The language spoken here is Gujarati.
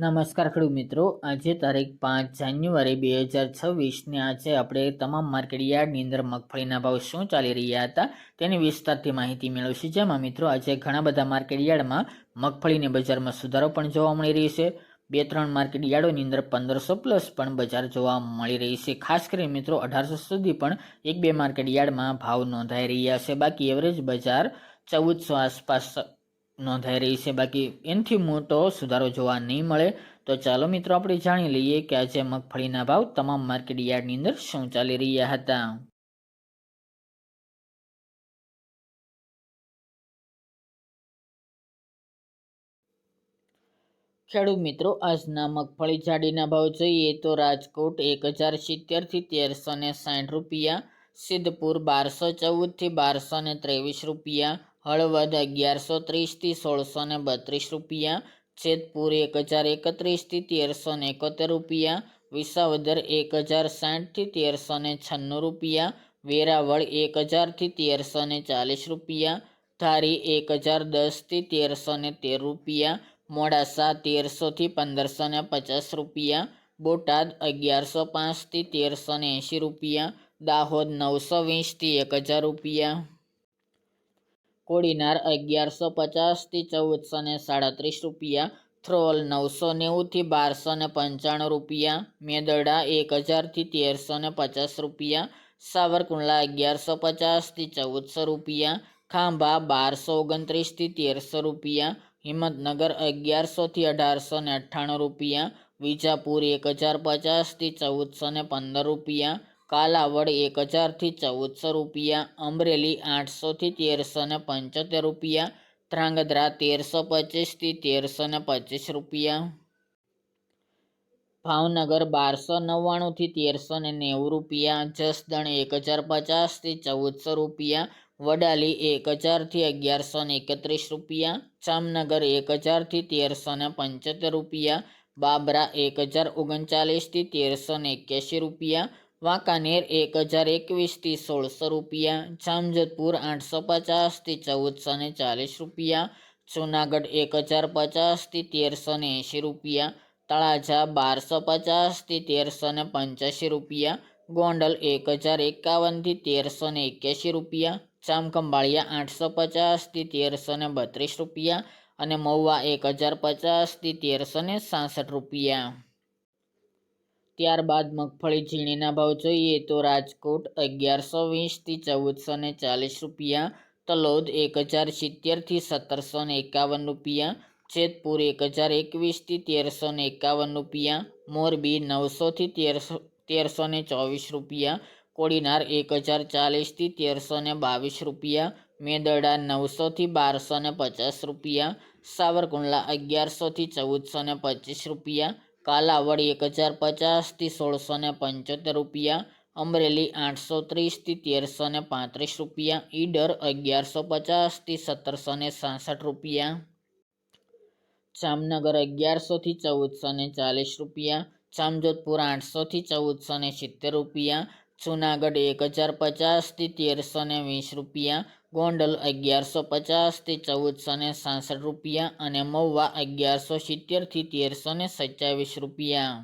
નમસ્કાર ખેડૂત મિત્રો. આજે તારીખ પાંચ જાન્યુઆરી બે હજાર છવ્વીસને આજે આપણે તમામ માર્કેટ યાર્ડની અંદર મગફળીના ભાવ શું ચાલી રહ્યા હતા તેની વિસ્તારથી માહિતી મેળવશે. જેમાં મિત્રો આજે ઘણા બધા માર્કેટ યાર્ડમાં મગફળીને બજારમાં સુધારો પણ જોવા મળી રહી છે. બે ત્રણ માર્કેટ યાર્ડોની અંદર પંદરસો પ્લસ પણ બજાર જોવા મળી રહી છે. ખાસ કરીને મિત્રો અઢારસો સુધી પણ એક બે માર્કેટ યાર્ડમાં ભાવ નોંધાઈ રહ્યા છે. બાકી એવરેજ બજાર ચૌદસો આસપાસ નોંધાઈ રહી છે. બાકી એનાથી મોટો સુધારો જોવા નહીં મળે. તો ચાલો મિત્રો, આપણે જાણી લઈએ કે આજે મગફળીના ભાવ તમામ માર્કેટ યાર્ડની અંદર શું ચાલી રહ્યા હતા. ખેડૂત મિત્રો, આજના મગફળી જાડીના ભાવ જોઈએ તો રાજકોટ એક હજાર સિત્તેરથી તેરસો ને સાઠ રૂપિયા, સિદ્ધપુર બારસો ચૌદથી બારસો ને ત્રેવીસ રૂપિયા હળવદ અગિયારસો ત્રીસથી સોળસો ને બત્રીસ રૂપિયા જેતપુર એક હજાર એકત્રીસથી તેરસો ને એકોતેર રૂપિયા, વિસાવદર એક હજાર સાઠથી તેરસો ને છન્નું રૂપિયા, વેરાવળ એક હજારથી તેરસો ને ચાલીસ રૂપિયા, ધારી એક હજાર દસથી તેરસો ને તેર રૂપિયા, મોડાસા તેરસોથી પંદરસો ને પચાસ રૂપિયા, બોટાદ અગિયારસો પાંચથી તેરસો ને એંશી રૂપિયા, દાહોદ નવસો વીસથી એક હજાર રૂપિયા. કોડીનાર અગિયારસો પચાસથી ચૌદસો ને સાડત્રીસ રૂપિયા, થ્રોલ નવસો નેવુંથી બારસો ને પંચાણું રૂપિયા, મેદડા એક હજારથી તેરસો ને પચાસ રૂપિયા, સાવરકુંડલા અગિયારસો પચાસથી ચૌદસો રૂપિયા, ખાંભા બારસો ઓગણત્રીસથી તેરસો રૂપિયા, હિંમતનગર અગિયારસોથી અઢારસો ને અઠ્ઠાણું રૂપિયા, વિજાપુર એક હજાર પચાસથી ચૌદસો ને પંદર રૂપિયા કાલાવડ એક હજારથી ચૌદસો રૂપિયા, અમરેલી આઠસોથી તેરસો ને પંચોતેર રૂપિયા, ધ્રાંગધ્રા તેરસો પચીસથી તેરસો ને પચીસ રૂપિયા. ભાવનગર બારસો નવ્વાણુંથી તેરસો ને નેવું રૂપિયા, જસદણ એક હજાર પચાસથી ચૌદસો રૂપિયા, વડાલી એક હજારથી અગિયારસો ને એકત્રીસ રૂપિયા, જામનગર એક હજારથી તેરસો ને પંચોતેર રૂપિયા, બાબરા એક હજાર ઓગણચાલીસથી તેરસો ને એક્યાસી રૂપિયા વાંકાનેર એક હજાર એકવીસથી સોળસો રૂપિયા, જામજોધપુર આઠસો પચાસથી ચૌદસો ને ચાલીસ રૂપિયા, જૂનાગઢ એક હજાર પચાસથી તેરસો ને એંશી રૂપિયા, તળાજા બારસો પચાસથી તેરસો ને પંચ્યાસી રૂપિયા, ગોંડલ એક હજાર એકાવનથી તેરસો ને એક્યાસી રૂપિયા, જામખંભાળિયા આઠસો પચાસથી તેરસો ને બત્રીસ રૂપિયા અને મહુવા એક હજાર પચાસથી તેરસો ને સાસઠ રૂપિયા. ત્યારબાદ મગફળી ઝીણીના ભાવ જોઈએ તો રાજકોટ અગિયારસો વીસથી ચૌદસો ને ચાલીસ રૂપિયા, તલોદ એક હજાર સિત્તેરથી સત્તરસો ને એકાવન રૂપિયા, જેતપુર એક હજાર એકવીસથી તેરસો ને એકાવન રૂપિયા, મોરબી નવસોથી તેરસો તેરસો ને ચોવીસ રૂપિયા, કોડીનાર એક હજાર ચાલીસથી તેરસો ને બાવીસ રૂપિયા, મેદરડા નવસોથી બારસો ને પચાસ રૂપિયા, સાવરકુંડલા અગિયારસોથી ચૌદસો ને પચીસ રૂપિયા કાલાવડ એક હજાર પચાસથી સોળસો ને પંચોતેર રૂપિયા, અમરેલી આઠસો ત્રીસથી તેરસો ને પાંત્રીસ રૂપિયા, ઈડર અગિયારસો પચાસથી સત્તરસો ને સાસઠ રૂપિયા. જામનગર અગિયારસોથી ચૌદસો ને ચાલીસ રૂપિયા, જામજોધપુર આઠસોથી ચૌદસો ને સિત્તેર રૂપિયા જૂનાગઢ એક હજાર પચાસથી તેરસો ને વીસ રૂપિયા, ગોંડલ અગિયારસો પચાસથી ચૌદસો ને સાસઠ રૂપિયા અને મહુવા અગિયારસો સિત્તેરથી તેરસો ને સત્યાવીસ રૂપિયા.